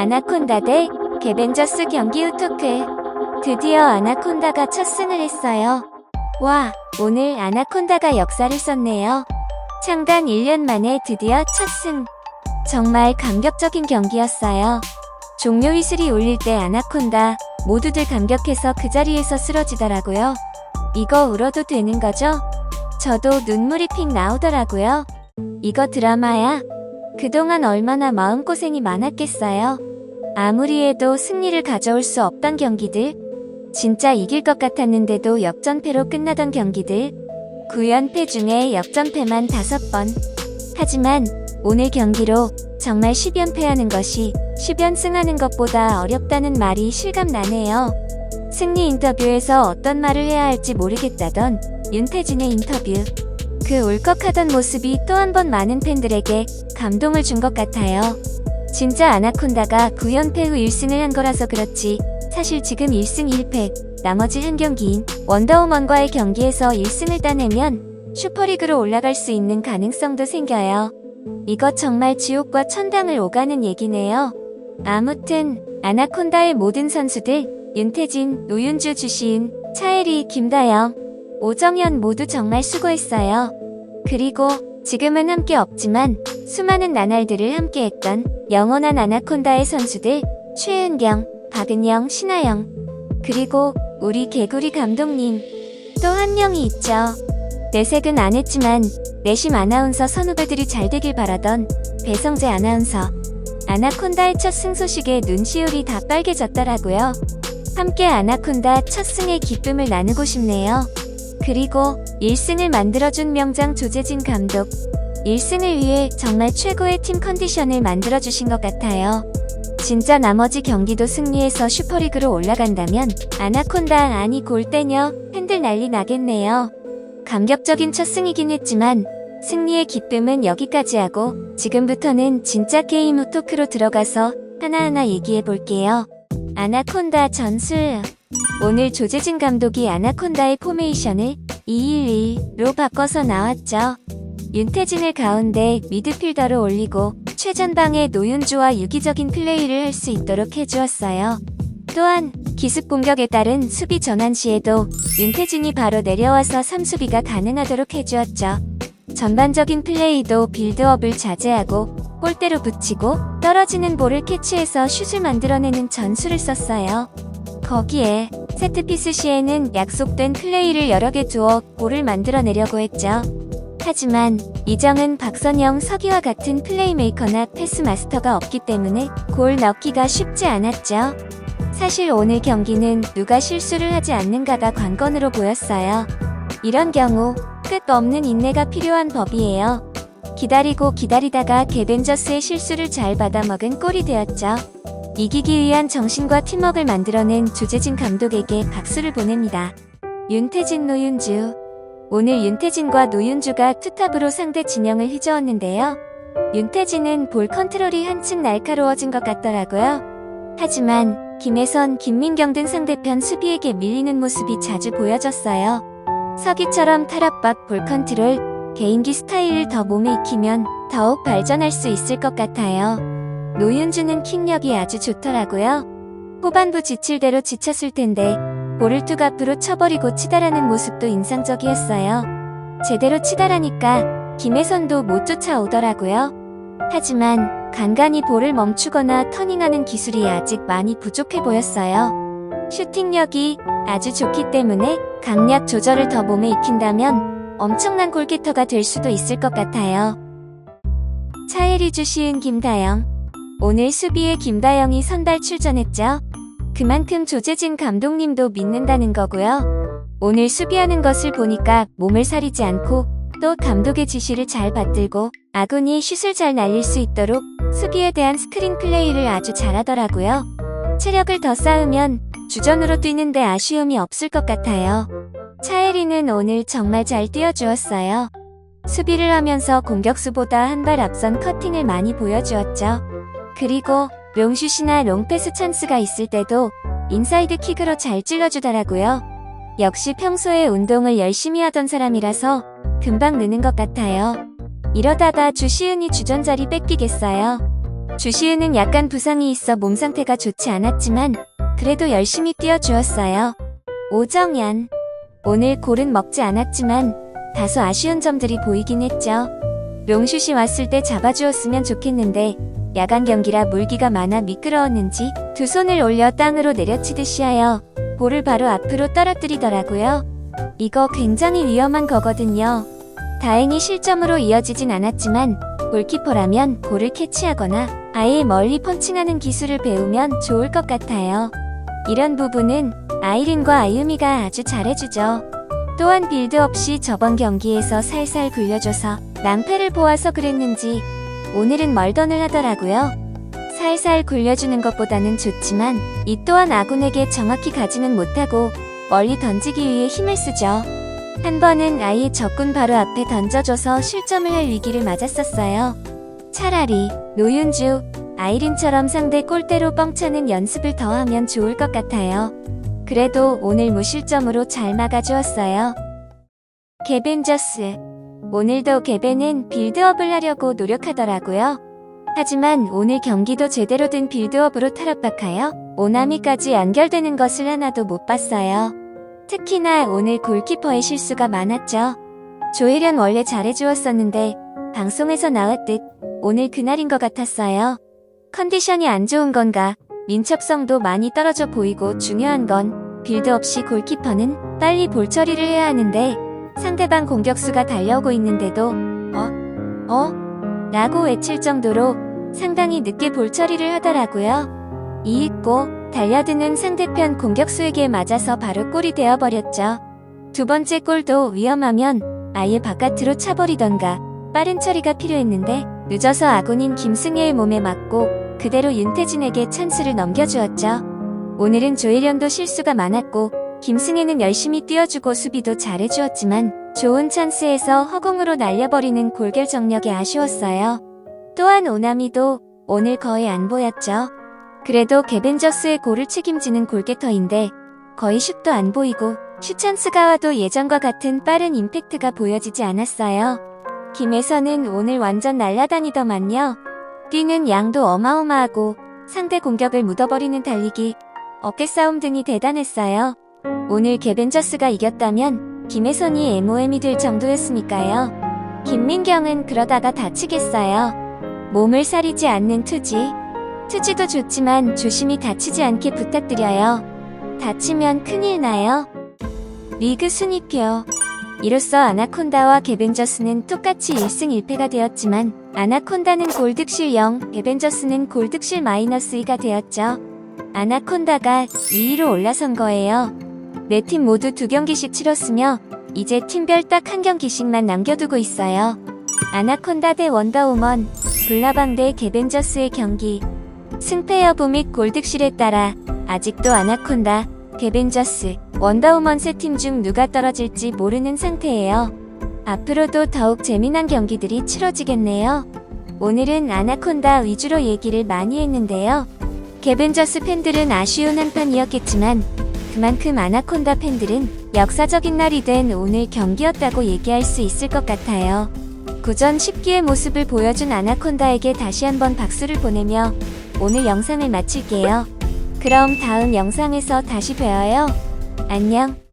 아나콘다 대 개벤저스 경기 후 토크. 드디어 아나콘다가 첫 승을 했어요. 와, 오늘 아나콘다가 역사를 썼네요. 창단 1년 만에 드디어 첫 승. 정말 감격적인 경기였어요. 종료 휘슬이 울릴 때 아나콘다 모두들 감격해서 그 자리에서 쓰러지더라고요. 이거 울어도 되는 거죠? 저도 눈물이 픽 나오더라고요. 이거 드라마야? 그동안 얼마나 마음고생이 많았겠어요. 아무리 해도 승리를 가져올 수 없던 경기들, 진짜 이길 것 같았는데도 역전패로 끝나던 경기들, 9연패 중에 역전패만 5번. 하지만 오늘 경기로 정말 10연패하는 것이 10연승하는 것보다 어렵다는 말이 실감나네요. 승리 인터뷰에서 어떤 말을 해야 할지 모르겠다던 윤태진의 인터뷰. 그 울컥하던 모습이 또 한 번 많은 팬들에게 감동을 준 것 같아요. 진짜 아나콘다가 9연패 후 1승을 한 거라서 그렇지 사실 지금 1승 1패 나머지 한 경기인 원더우먼과의 경기에서 1승을 따내면 슈퍼리그로 올라갈 수 있는 가능성도 생겨요. 이것 정말 지옥과 천당을 오가는 얘기네요. 아무튼 아나콘다의 모든 선수들 윤태진, 노윤주, 주시은, 차혜리, 김다영, 오정현 모두 정말 수고했어요. 그리고 지금은 함께 없지만 수많은 나날들을 함께했던 영원한 아나콘다의 선수들 최은경, 박은영, 신하영 그리고 우리 개구리 감독님 또 한 명이 있죠. 내색은 안 했지만 내심 아나운서 선후배들이 잘 되길 바라던 배성재 아나운서 아나콘다의 첫 승 소식에 눈시울이 다 빨개졌더라고요. 함께 아나콘다 첫 승의 기쁨을 나누고 싶네요. 그리고 1승을 만들어준 명장 조재진 감독. 1승을 위해 정말 최고의 팀 컨디션을 만들어주신 것 같아요. 진짜 나머지 경기도 승리해서 슈퍼리그로 올라간다면 아나콘다 아니 골대녀 팬들 난리 나겠네요. 감격적인 첫 승이긴 했지만 승리의 기쁨은 여기까지 하고 지금부터는 진짜 게임 후 토크로 들어가서 하나하나 얘기해 볼게요. 아나콘다 전술 오늘 조재진 감독이 아나콘다의 포메이션을 211로 바꿔서 나왔죠. 윤태진을 가운데 미드필더로 올리고 최전방에 노윤주와 유기적인 플레이를 할 수 있도록 해주었어요. 또한 기습 공격에 따른 수비 전환 시에도 윤태진이 바로 내려와서 3수비가 가능하도록 해주었죠. 전반적인 플레이도 빌드업을 자제하고 골대로 붙이고 떨어지는 볼을 캐치해서 슛을 만들어내는 전술을 썼어요. 거기에 세트피스 시에는 약속된 플레이를 여러 개 두어 골을 만들어내려고 했죠. 하지만 이정은 박선영 서기와 같은 플레이메이커나 패스마스터가 없기 때문에 골 넣기가 쉽지 않았죠. 사실 오늘 경기는 누가 실수를 하지 않는가가 관건으로 보였어요. 이런 경우 끝 없는 인내가 필요한 법이에요. 기다리고 기다리다가 개벤저스의 실수를 잘 받아먹은 골이 되었죠. 이기기 위한 정신과 팀워크를 만들어낸 조재진 감독에게 박수를 보냅니다. 윤태진 노윤주 오늘 윤태진과 노윤주가 투탑으로 상대 진영을 휘저었는데요. 윤태진은 볼 컨트롤이 한층 날카로워진 것 같더라고요. 하지만 김혜선, 김민경 등 상대편 수비에게 밀리는 모습이 자주 보여졌어요. 서기처럼 탈압박 볼 컨트롤, 개인기 스타일을 더 몸에 익히면 더욱 발전할 수 있을 것 같아요. 노윤주는 킥력이 아주 좋더라고요. 후반부 지칠 대로 지쳤을 텐데 볼을 툭 앞으로 쳐버리고 치달하는 모습도 인상적이었어요. 제대로 치달하니까 김혜선도 못 쫓아오더라고요. 하지만 간간히 볼을 멈추거나 터닝하는 기술이 아직 많이 부족해 보였어요. 슈팅력이 아주 좋기 때문에 강약 조절을 더 몸에 익힌다면 엄청난 골키터가 될 수도 있을 것 같아요. 차혜리 주 시은 김다영. 오늘 수비에 김다영이 선발 출전했죠. 그만큼 조재진 감독님도 믿는다는 거고요. 오늘 수비하는 것을 보니까 몸을 사리지 않고 또 감독의 지시를 잘 받들고 아군이 슛을 잘 날릴 수 있도록 수비에 대한 스크린 플레이를 아주 잘하더라고요. 체력을 더 쌓으면 주전으로 뛰는데 아쉬움이 없을 것 같아요. 차혜리는 오늘 정말 잘 뛰어주었어요. 수비를 하면서 공격수보다 한 발 앞선 커팅을 많이 보여주었죠. 그리고 롱슛이나 롱패스 찬스가 있을 때도 인사이드 킥으로 잘 찔러주더라고요. 역시 평소에 운동을 열심히 하던 사람이라서 금방 느는 것 같아요. 이러다가 주시은이 주전 자리 뺏기겠어요. 주시은은 약간 부상이 있어 몸 상태가 좋지 않았지만 그래도 열심히 뛰어주었어요. 오정연. 오늘 골은 먹지 않았지만 다소 아쉬운 점들이 보이긴 했죠. 롱슛이 왔을 때 잡아주었으면 좋겠는데 야간 경기라 물기가 많아 미끄러웠는지 두 손을 올려 땅으로 내려치듯이 하여 볼을 바로 앞으로 떨어뜨리더라고요. 이거 굉장히 위험한 거거든요. 다행히 실점으로 이어지진 않았지만 골키퍼라면 볼을 캐치하거나 아예 멀리 펀칭하는 기술을 배우면 좋을 것 같아요. 이런 부분은 아이린과 아유미가 아주 잘해주죠. 또한 빌드업 시 저번 경기에서 살살 굴려줘서 낭패를 보아서 그랬는지 오늘은 멀던을 하더라고요. 살살 굴려주는 것보다는 좋지만 이 또한 아군에게 정확히 가지는 못하고 멀리 던지기 위해 힘을 쓰죠. 한 번은 아예 적군 바로 앞에 던져줘서 실점을 할 위기를 맞았었어요. 차라리 노윤주, 아이린처럼 상대 골대로 뻥차는 연습을 더 하면 좋을 것 같아요. 그래도 오늘 무실점으로 잘 막아주었어요. 개벤저스. 오늘도 개벤은 빌드업을 하려고 노력하더라고요. 하지만 오늘 경기도 제대로 된 빌드업으로 탈압박하여 오나미까지 연결되는 것을 하나도 못 봤어요. 특히나 오늘 골키퍼의 실수가 많았죠. 조혜련 원래 잘해주었었는데 방송에서 나왔듯 오늘 그날인 것 같았어요. 컨디션이 안 좋은 건가 민첩성도 많이 떨어져 보이고 중요한 건 빌드 없이 골키퍼는 빨리 볼 처리를 해야 하는데 상대방 공격수가 달려오고 있는데도 어? 어? 라고 외칠 정도로 상당히 늦게 볼 처리를 하더라고요. 이윽고 달려드는 상대편 공격수에게 맞아서 바로 골이 되어버렸죠. 두 번째 골도 위험하면 아예 바깥으로 차버리던가 빠른 처리가 필요했는데 늦어서 아군인 김승혜의 몸에 맞고 그대로 윤태진에게 찬스를 넘겨주었죠. 오늘은 조혜련도 실수가 많았고 김승혜는 열심히 뛰어주고 수비도 잘해주었지만 좋은 찬스에서 허공으로 날려버리는 골결 정력이 아쉬웠어요. 또한 오나미도 오늘 거의 안 보였죠. 그래도 개벤저스의 골을 책임지는 골게터인데 거의 슛도 안 보이고 슛 찬스가 와도 예전과 같은 빠른 임팩트가 보여지지 않았어요. 김혜선은 오늘 완전 날라다니더만요. 뛰는 양도 어마어마하고 상대 공격을 묻어버리는 달리기, 어깨 싸움 등이 대단했어요. 오늘 개벤저스가 이겼다면 김혜선이 MOM이 될 정도였으니까요. 김민경은 그러다가 다치겠어요. 몸을 사리지 않는 투지. 투지도 좋지만 조심히 다치지 않게 부탁드려요. 다치면 큰일 나요. 리그 순위표. 이로써 아나콘다와 개벤저스는 똑같이 1승 1패가 되었지만 아나콘다는 골득실 0, 개벤저스는 골득실 마이너스 2가 되었죠. 아나콘다가 2위로 올라선 거예요. 네 팀 모두 두 경기씩 치렀으며 이제 팀별 딱 한 경기씩만 남겨두고 있어요. 아나콘다 대 원더우먼, 블라방 대 개벤저스의 경기. 승패 여부 및 골득실에 따라 아직도 아나콘다, 개벤저스, 원더우먼 세 팀 중 누가 떨어질지 모르는 상태예요. 앞으로도 더욱 재미난 경기들이 치러지겠네요. 오늘은 아나콘다 위주로 얘기를 많이 했는데요. 개벤저스 팬들은 아쉬운 한판이었겠지만 그만큼 아나콘다 팬들은 역사적인 날이 된 오늘 경기였다고 얘기할 수 있을 것 같아요. 구전 10기의 모습을 보여준 아나콘다에게 다시 한번 박수를 보내며 오늘 영상을 마칠게요. 그럼 다음 영상에서 다시 봬요. 안녕.